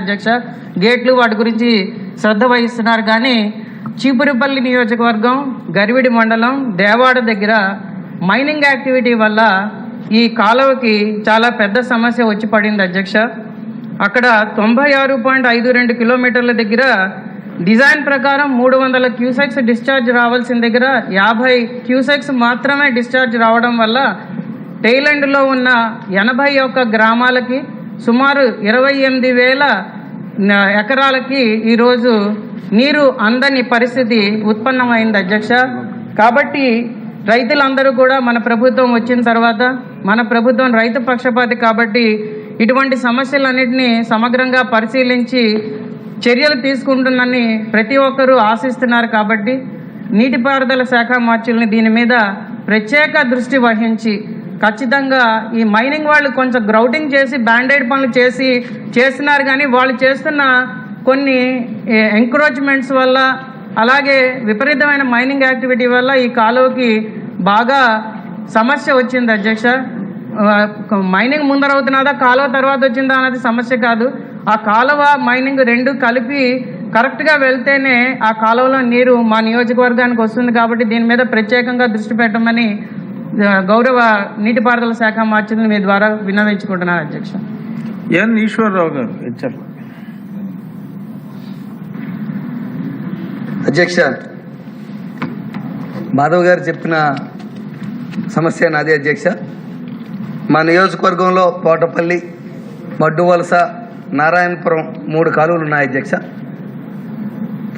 అధ్యక్ష. గేట్లు వాటి గురించి శ్రద్ధ వహిస్తున్నారు కానీ చీపురుపల్లి నియోజకవర్గం గరివిడి మండలం దేవాడ దగ్గర మైనింగ్ యాక్టివిటీ వల్ల ఈ కాలువకి చాలా పెద్ద సమస్య వచ్చి పడింది అధ్యక్ష. అక్కడ తొంభై ఆరు పాయింట్ ఐదు రెండు కిలోమీటర్ల దగ్గర డిజైన్ ప్రకారం మూడు వందల క్యూసెక్స్ డిశ్చార్జ్ రావాల్సిన దగ్గర యాభై క్యూసెక్స్ మాత్రమే డిశ్చార్జ్ రావడం వల్ల టైలాండ్లో ఉన్న ఎనభై ఒక్క గ్రామాలకి సుమారు ఇరవై ఎనిమిది వేల ఎకరాలకి ఈరోజు నీరు అందని పరిస్థితి ఉత్పన్నమైంది అధ్యక్ష. కాబట్టి రైతులందరూ కూడా మన ప్రభుత్వం వచ్చిన తర్వాత మన ప్రభుత్వం రైతు పక్షపాతి కాబట్టి ఇటువంటి సమస్యలన్నింటినీ సమగ్రంగా పరిశీలించి చర్యలు తీసుకుంటుందని ప్రతి ఒక్కరూ ఆశిస్తున్నారు కాబట్టి నీటిపారుదల శాఖ మార్చుల్ని దీని మీద ప్రత్యేక దృష్టి వహించి ఖచ్చితంగా ఈ మైనింగ్ వాళ్ళు కొంచెం గ్రౌటింగ్ చేసి బ్యాండేడ్ పనులు చేసి చేస్తున్నారు కానీ వాళ్ళు చేస్తున్న కొన్ని ఎంక్రోచ్మెంట్స్ వల్ల అలాగే విపరీతమైన మైనింగ్ యాక్టివిటీ వల్ల ఈ కాలువకి బాగా సమస్య వచ్చింది అధ్యక్ష. మైనింగ్ మైనింగ్ ముందరవుతున్నదా కాలువ తర్వాత వచ్చిందా అన్నది సమస్య కాదు. ఆ కాలువ మైనింగ్ రెండు కలిపి కరెక్ట్గా వెళ్తేనే ఆ కాలువలో నీరు మా నియోజకవర్గానికి వస్తుంది కాబట్టి దీని మీద ప్రత్యేకంగా దృష్టి పెట్టమని గౌరవ నీటిపారుదల శాఖ మార్చింది మీ ద్వారా విన్నవించుకుంటున్నాను అధ్యక్ష. ఎన్ ఈశ్వరరావు గారు హెచ్ఆర్ అధ్యక్ష మాధవ్ గారు చెప్పిన సమస్య నాది అధ్యక్ష. మా నియోజకవర్గంలో కోటపల్లి మడ్డు వలస నారాయణపురం మూడు కాలువలు ఉన్నాయి అధ్యక్ష.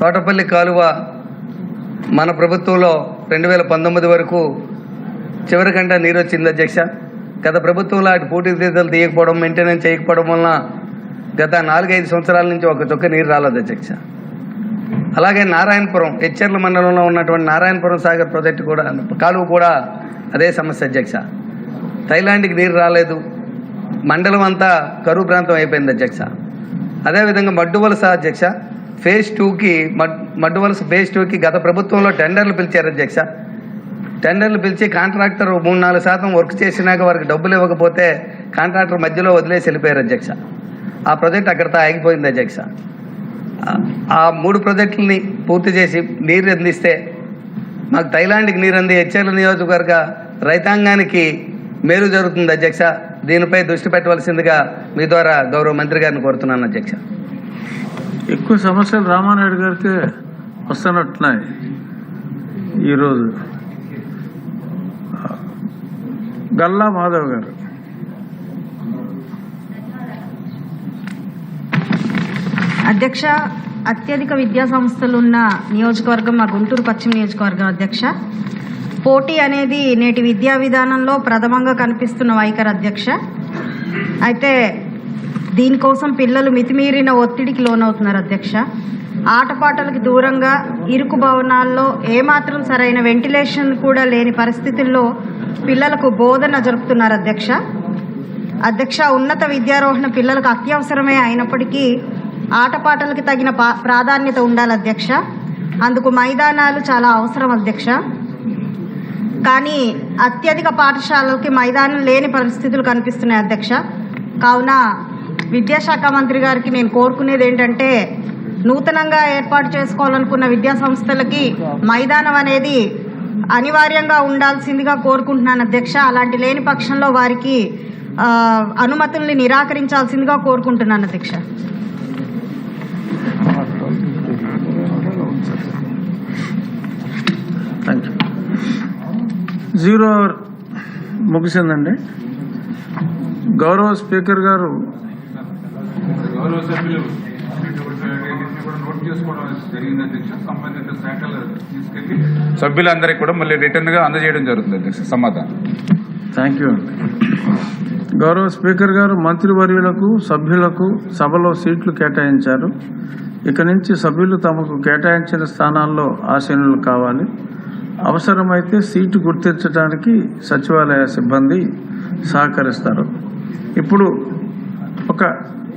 తోటపల్లి కాలువ మన ప్రభుత్వంలో రెండు వేల పంతొమ్మిది వరకు చివరికంటే నీరు వచ్చింది అధ్యక్ష. గత ప్రభుత్వంలో అటు పూర్తి తీర్థాలు తీయకపోవడం మెయింటెనెన్స్ చేయకపోవడం వలన గత నాలుగైదు సంవత్సరాల నుంచి ఒక చొక్క నీరు రాలేదు అధ్యక్ష. అలాగే నారాయణపురం హెచ్చర్ల మండలంలో ఉన్నటువంటి నారాయణపురం సాగర్ ప్రాజెక్టు కూడా కాలువ కూడా అదే సమస్య అధ్యక్ష. థైలాండ్కి నీరు రాలేదు. మండలం అంతా కరువు ప్రాంతం అయిపోయింది అధ్యక్ష. అదేవిధంగా మడ్డు వలస అధ్యక్ష ఫేజ్ టూకి మడ్ మడ్డు వలస ఫేజ్ టూకి గత ప్రభుత్వంలో టెండర్లు పిలిచారు అధ్యక్ష. టెండర్లు పిలిచి కాంట్రాక్టర్ మూడు నాలుగు శాతం వర్క్ చేసినాక వారికి డబ్బులు ఇవ్వకపోతే కాంట్రాక్టర్ మధ్యలో వదిలేసి వెళ్ళిపోయారు అధ్యక్ష. ఆ ప్రాజెక్ట్ అక్కడితో ఆగిపోయింది అధ్యక్ష. ఆ- ఆ మూడు ప్రాజెక్టులని పూర్తి చేసి నీరు అందిస్తే మాకు థైలాండ్కి నీరు అంది హెచ్ఎల్ నియోజకవర్గ రైతాంగానికి మేలు జరుగుతుంది అధ్యక్ష. దీనిపై దృష్టి పెట్టవలసిందిగా మీ ద్వారా గౌరవ మంత్రి గారిని కోరుతున్నాను అధ్యక్ష. ఎక్కువ సమస్యలు రామానాయుడు గారికి వస్తున్నట్టున్నాయి ఈరోజు. గల్లా మాధవ్ గారు. అధ్యక్ష అత్యధిక విద్యా సంస్థలు ఉన్న నియోజకవర్గం మా గుంటూరు పశ్చిమ నియోజకవర్గం అధ్యక్ష. పోటీ అనేది నేటి విద్యా విధానంలో ప్రథమంగా కనిపిస్తున్న వైఖరి అధ్యక్ష. అయితే దీనికోసం పిల్లలు మితిమీరిన ఒత్తిడికి లోనవుతున్నారు అధ్యక్ష. ఆటపాటలకు దూరంగా ఇరుకు భవనాల్లో ఏమాత్రం సరైన వెంటిలేషన్ కూడా లేని పరిస్థితుల్లో పిల్లలకు బోధన జరుపుతున్నారు అధ్యక్ష. అధ్యక్ష ఉన్నత విద్యారోహణ పిల్లలకు అత్యవసరమే అయినప్పటికీ ఆటపాటలకి తగిన పా- ప్రాధాన్యత ఉండాలి అధ్యక్ష. అందుకు మైదానాలు చాలా అవసరం అధ్యక్ష. కానీ అత్యధిక పాఠశాలలకి మైదానం లేని పరిస్థితులు కనిపిస్తున్నాయి అధ్యక్ష. కావున విద్యాశాఖ మంత్రి గారికి నేను కోరుకునేది ఏంటంటే నూతనంగా ఏర్పాటు చేసుకోవాలనుకున్న విద్యా సంస్థలకి మైదానం అనేది అనివార్యంగా ఉండాల్సిందిగా కోరుకుంటున్నాను అధ్యక్ష. అలాంటి లేని పక్షంలో వారికి ఆ, అనుమతుల్ని నిరాకరించాల్సిందిగా కోరుకుంటున్నాను అధ్యక్ష. జీరో అవర్ ముగిసిందండి. గౌరవ స్పీకర్ గారు. గౌరవ సభ్యులు చేసుకోవడం జరిగింది అధ్యక్ష సంబంధిత శాఖలు తీసుకెళ్ళి సభ్యులందరికీ కూడా మళ్ళీ రిటర్న్గా అందజేయడం జరుగుతుంది అధ్యక్ష సమాధానం. థ్యాంక్ యూ గౌరవ స్పీకర్ గారు మంత్రివర్యులకు సభ్యులకు సభలో సీట్లు కేటాయించారు. ఇక నుంచి సభ్యులు తమకు కేటాయించిన స్థానాల్లో ఆసీనులు కావాలి. అవసరమైతే సీటు గుర్తించడానికి సచివాలయ సిబ్బంది సహకరిస్తారు. ఇప్పుడు ఒక